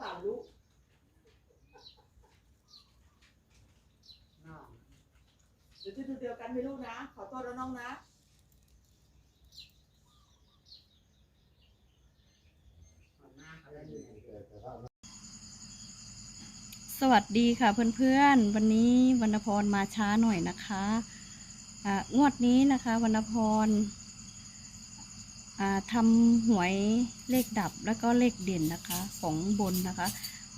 ป่ารู้เดี๋ยวจะดูเดียวกันไม่ลูกนะ ขอโทษล้น้องนะสวัสดีค่ะเพื่อนๆ วันนี้วรรณพรมาช้าหน่อยนะคะะงวดนี้นะคะวรรณพร ทำหวยเลขดับแล้วก็เลขเด่นนะคะของบนนะคะ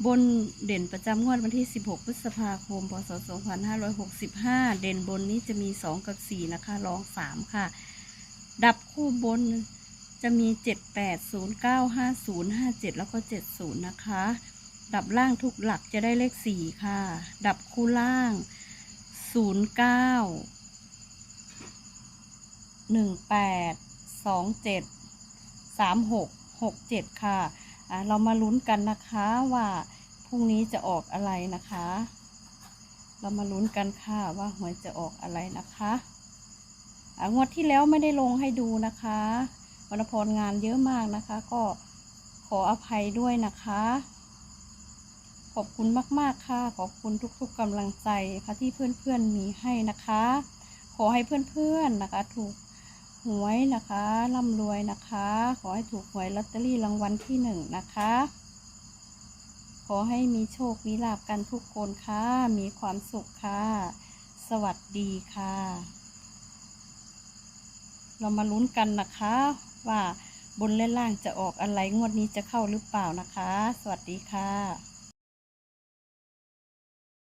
บนเด่นประจำงวดวันที่ 16 พฤษภาคม พศ 2565 เด่นบนนี้จะมี 2 กับ 4 นะคะรอง 3 ค่ะ ดับคู่บนจะมี 78 09 50 57 แล้วก็ 70 นะคะ ดับล่างทุกหลักจะได้เลขสี่ค่ะ ดับคู่ล่างศูน สองเจ็ดสามหกหกเจ็ดค่ะะเรามาลุ้นกันนะคะว่าพรุ่งนี้จะออกอะไรนะคะ เรามาลุ้นกันค่ะว่าหวยจะออกอะไรนะคะะงวดที่แล้วไม่ได้ลงให้ดูนะคะวรรณพรงานเยอะมากนะคะ ก็ขออภัยด้วยนะคะ ขอบคุณมาก ๆ ค่ะ ขอบคุณทุกๆกำลังใจค่ะที่เพื่อนๆมีให้นะคะ ขอให้เพื่อนๆนะคะ ถูก หวยนะคะร่ำรวยนะคะ ขอให้ถูกหวยลอตเตอรี่รางวัลที่หนึ่งนะคะ ขอให้มีโชค มีลาบกันทุกคนค่ะ มีความสุขค่ะ สวัสดีค่ะ เรามาลุ้นกันนะคะ ว่าบนและล่างจะออกอะไรงวดนี้จะเข้าหรือเปล่านะคะ สวัสดีค่ะ